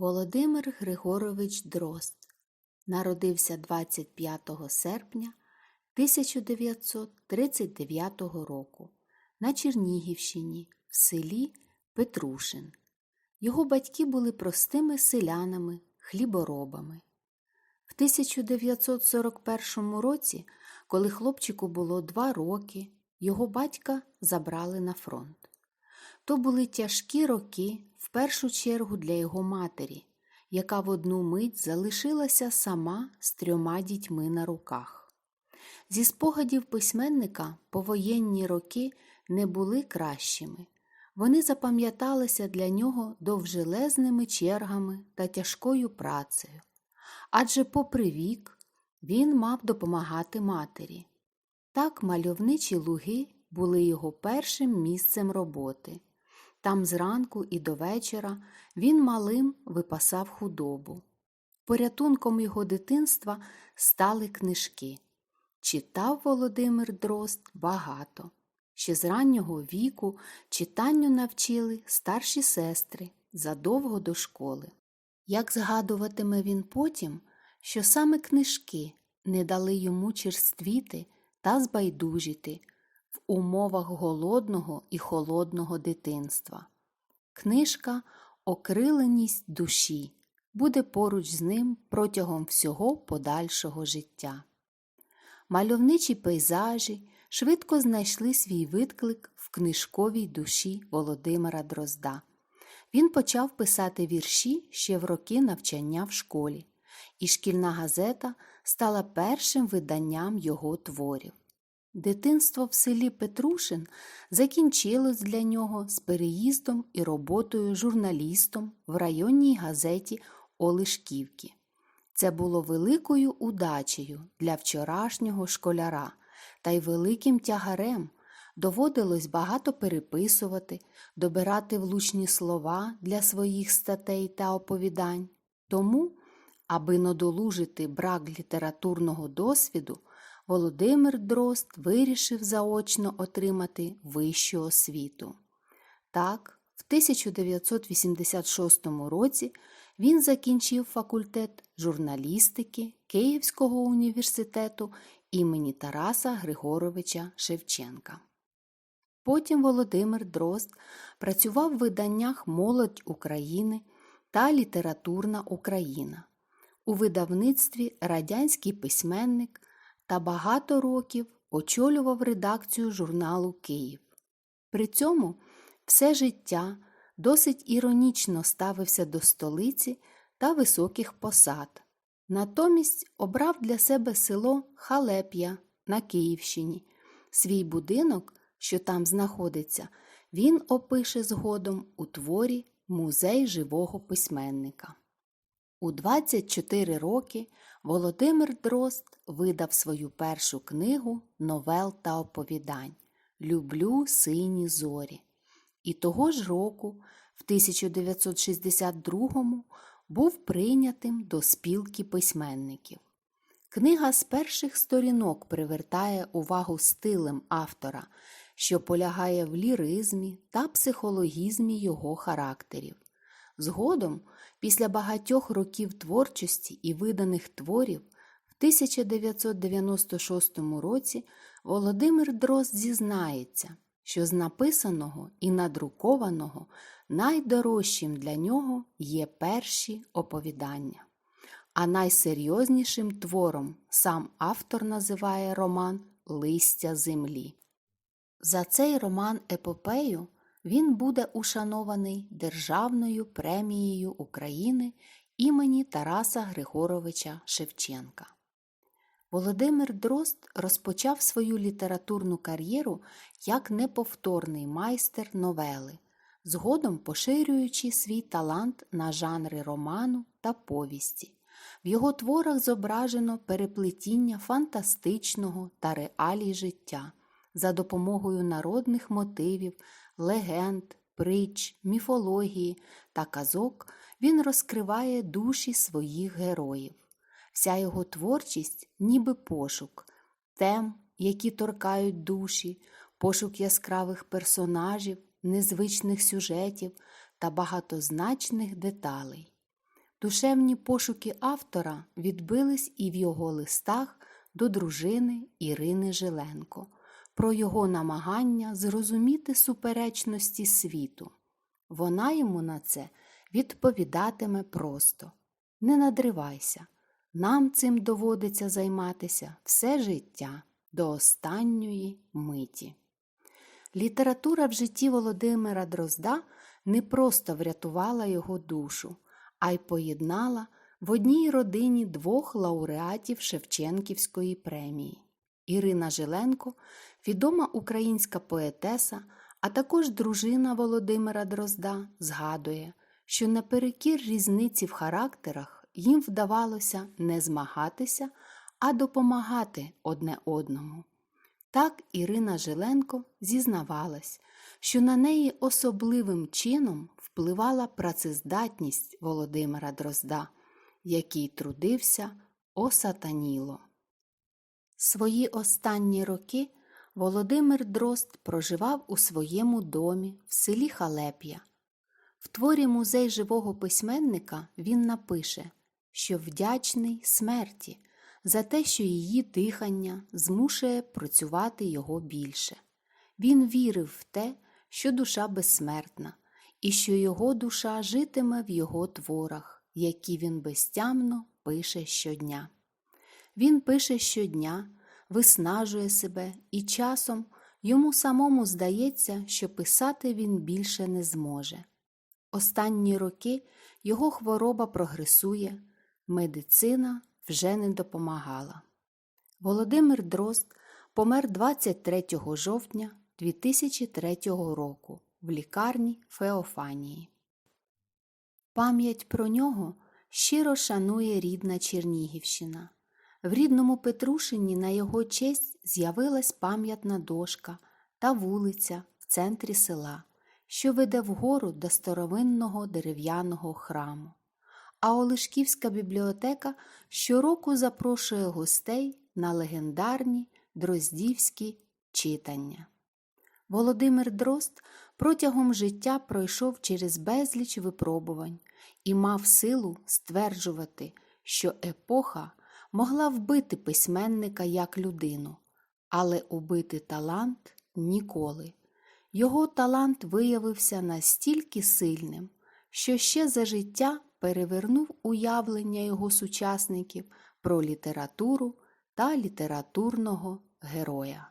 Володимир Григорович Дрозд народився 25 серпня 1939 року на Чернігівщині в селі Петрушин. Його батьки були простими селянами, хліборобами. В 1941 році, коли хлопчику було два роки, його батька забрали на фронт. То були тяжкі роки, в першу чергу для його матері, яка в одну мить залишилася сама з трьома дітьми на руках. Зі спогадів письменника повоєнні роки не були кращими. Вони запам'яталися для нього довжелезними чергами та тяжкою працею. Адже, попри вік, він мав допомагати матері. Так мальовничі луги були його першим місцем роботи. Там зранку і до вечора він малим випасав худобу. Порятунком його дитинства стали книжки. Читав Володимир Дрозд багато. Ще з раннього віку читанню навчили старші сестри задовго до школи. Як згадуватиме він потім, що саме книжки не дали йому черствіти та збайдужити в умовах голодного і холодного дитинства. Книжка Окриленість душі буде поруч з ним протягом всього подальшого життя. Мальовничі пейзажі швидко знайшли свій відклик в книжковій душі Володимира Дрозда. Він почав писати вірші ще в роки навчання в школі, і шкільна газета стала першим виданням його творів. Дитинство в селі Петрушин закінчилось для нього з переїздом і роботою журналістом в районній газеті Олишківки. Це було великою удачею для вчорашнього школяра та й великим тягарем. Доводилось багато переписувати, добирати влучні слова для своїх статей та оповідань. Тому, аби надолужити брак літературного досвіду, Володимир Дрозд вирішив заочно отримати вищу освіту. Так, в 1986 році він закінчив факультет журналістики Київського університету імені Тараса Григоровича Шевченка. Потім Володимир Дрозд працював в виданнях Молодь України та Літературна Україна, у видавництві Радянський письменник та багато років очолював редакцію журналу Київ. При цьому все життя досить іронічно ставився до столиці та високих посад. Натомість обрав для себе село Халеп'я на Київщині. Свій будинок, що там знаходиться, він опише згодом у творі Музей живого письменника. У 24 роки Володимир Дрозд видав свою першу книгу новел та оповідань Люблю сині зорі. І того ж року, в 1962-му, був прийнятим до спілки письменників. Книга з перших сторінок привертає увагу стилем автора, що полягає в ліризмі та психологізмі його характерів. Згодом, після багатьох років творчості і виданих творів, в 1996 році Володимир Дрозд зізнається, що з написаного і надрукованого найдорожчим для нього є перші оповідання. А найсерйознішим твором сам автор називає роман Листя землі. За цей роман епопею він буде ушанований Державною премією України імені Тараса Григоровича Шевченка. Володимир Дрозд розпочав свою літературну кар'єру як неповторний майстер новели, згодом поширюючи свій талант на жанри роману та повісті. В його творах зображено переплетіння фантастичного та реалій життя за допомогою народних мотивів, легенд, притч, міфології та казок він розкриває душі своїх героїв. Вся його творчість ніби пошук, тем, які торкають душі, пошук яскравих персонажів, незвичних сюжетів та багатозначних деталей. Душевні пошуки автора відбились і в його листах до дружини Ірини Жиленко про його намагання зрозуміти суперечності світу. Вона йому на це відповідатиме просто не надривайся, нам цим доводиться займатися все життя до останньої миті. Література в житті Володимира Дрозда не просто врятувала його душу, а й поєднала в одній родині двох лауреатів Шевченківської премії. Ірина Жиленко, відома українська поетеса, а також дружина Володимира Дрозда, згадує, що наперекір різниці в характерах їм вдавалося не змагатися, а допомагати одне одному. Так Ірина Жиленко зізнавалась, що на неї особливим чином впливала працездатність Володимира Дрозда, який трудився осатаніло. Свої останні роки Володимир Дрозд проживав у своєму домі в селі Халеп'я. В творі Музей живого письменника він напише, що вдячний смерті за те, що її дихання змушує працювати його більше. Він вірив в те, що душа безсмертна, і що його душа житиме в його творах, які він безтямно пише щодня. Він пише щодня, виснажує себе, і часом йому самому здається, що писати він більше не зможе. Останні роки його хвороба прогресує, медицина вже не допомагала. Володимир Дрозд помер 23 жовтня 2003 року в лікарні Феофанії. Пам'ять про нього щиро шанує рідна Чернігівщина. В рідному Петрушині на його честь з'явилась пам'ятна дошка та вулиця в центрі села, що веде вгору до старовинного дерев'яного храму. А Олешківська бібліотека щороку запрошує гостей на легендарні дроздівські читання. Володимир Дрозд протягом життя пройшов через безліч випробувань і мав силу стверджувати, що епоха могла вбити письменника як людину, але убити талант ніколи. Його талант виявився настільки сильним, що ще за життя перевернув уявлення його сучасників про літературу та літературного героя.